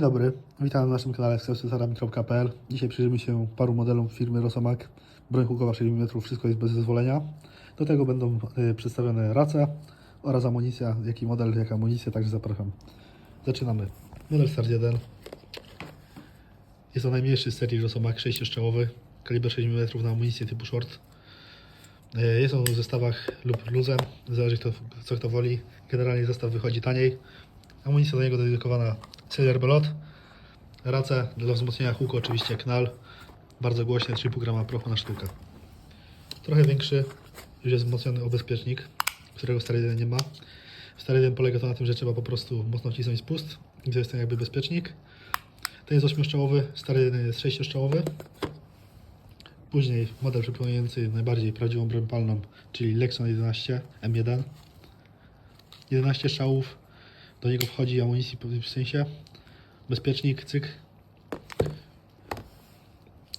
dobry, witam na naszym kanale sklepsysarami.pl Dzisiaj przyjrzymy się paru modelom firmy Rosomak. Broń hukowa 6 mm, wszystko jest bez zezwolenia. Do tego będą y, przedstawione race oraz amunicja, jaki model, jaka amunicja, także zapraszam. Zaczynamy. Model Start 1. Jest to najmniejszy z serii Rosomak 6-strzałowy, kaliber 6 mm na amunicję typu short. Y, Jest on w zestawach lub luzem, zależy kto, co kto woli. Generalnie zestaw wychodzi taniej. Amunicja do niego dedykowana Silver Belot. Race dla wzmocnienia huku oczywiście knal. Bardzo głośne, 3,5 grama prochu na sztukę. Trochę większy, już jest wzmocniony obezpiecznik, którego w Stary 1 nie ma. W Stary 1 polega to na tym, że trzeba po prostu mocno wcisnąć spust, gdzie jest ten jakby bezpiecznik. Ten jest 8-strzałowy, Stary 1 jest 6-strzałowy. Później model przypominający najbardziej prawdziwą broń palną, czyli Lexon 11 M1. 11 strzałów, do niego wchodzi amunicji w sensie, bezpiecznik, cyk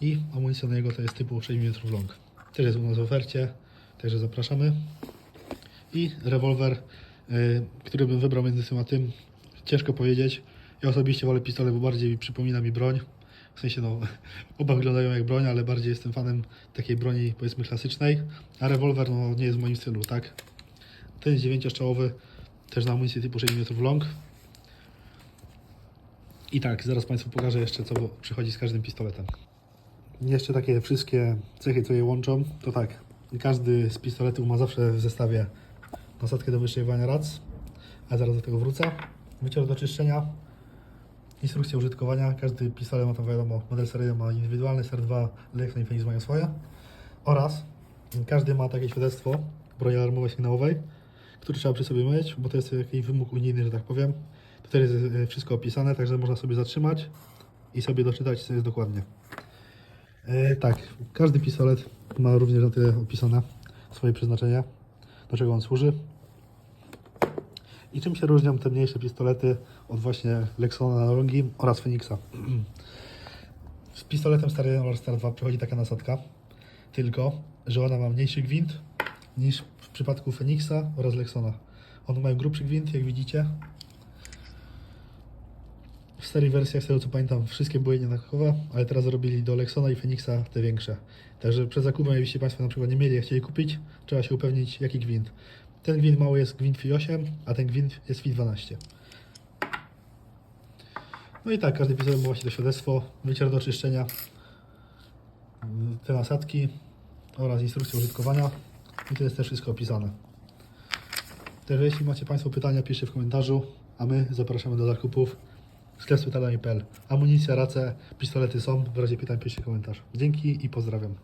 i amunicja do niego to jest typu 6 mm long. Też jest u nas w ofercie, także zapraszamy. I rewolwer, y, który bym wybrał między tym a tym, ciężko powiedzieć. Ja osobiście wolę pistolet, bo bardziej przypomina mi broń. W sensie, no, oba wyglądają jak broń, ale bardziej jestem fanem takiej broni, powiedzmy, klasycznej. A rewolwer, no, nie jest w moim stylu, tak? Ten jest 9-strzałowy, też na amunicję typu 6 mm long. I tak, zaraz Państwu pokażę jeszcze, co przychodzi z każdym pistoletem. Jeszcze takie wszystkie cechy, co je łączą, to tak, każdy z pistoletów ma zawsze w zestawie nasadkę do wyszywania rac, a zaraz do tego wrócę. Wycier do czyszczenia, instrukcja użytkowania, każdy pistolet ma tam wiadomo, model seryjny ma indywidualny, SR2, Lexan i Phoenix mają swoje. Oraz każdy ma takie świadectwo broni alarmowej sygnałowej, który trzeba przy sobie mieć, bo to jest jakiś wymóg unijny, że tak powiem. Tutaj jest e, wszystko opisane, także można sobie zatrzymać i sobie doczytać, co jest dokładnie. E, tak, każdy pistolet ma również na tyle opisane swoje przeznaczenie, do czego on służy. I czym się różnią te mniejsze pistolety od właśnie Lexona na longi oraz Phoenixa. Z pistoletem Star 1 oraz Star 2 przychodzi taka nasadka, tylko że ona ma mniejszy gwint niż w przypadku Phoenixa oraz Lexona. One mają grubszy gwint, jak widzicie. W serii wersjach, z tego co pamiętam, wszystkie były jednakowe, ale teraz zrobili do Lexona i Phoenixa te większe. Także przed zakupem, jakbyście Państwo na przykład nie mieli, a chcieli kupić, trzeba się upewnić, jaki gwint. Ten gwint mały jest gwint FI 8, a ten gwint jest FI 12. No i tak, każdy pistolet ma właśnie to świadectwo, wycier do czyszczenia, te nasadki oraz instrukcja użytkowania. I to jest też wszystko opisane. Także jeśli macie Państwo pytania, piszcie w komentarzu, a my zapraszamy do zakupów sklep z pytaniami.pl. Amunicja, race, pistolety są, w razie pytań piszcie komentarz. Dzięki i pozdrawiam.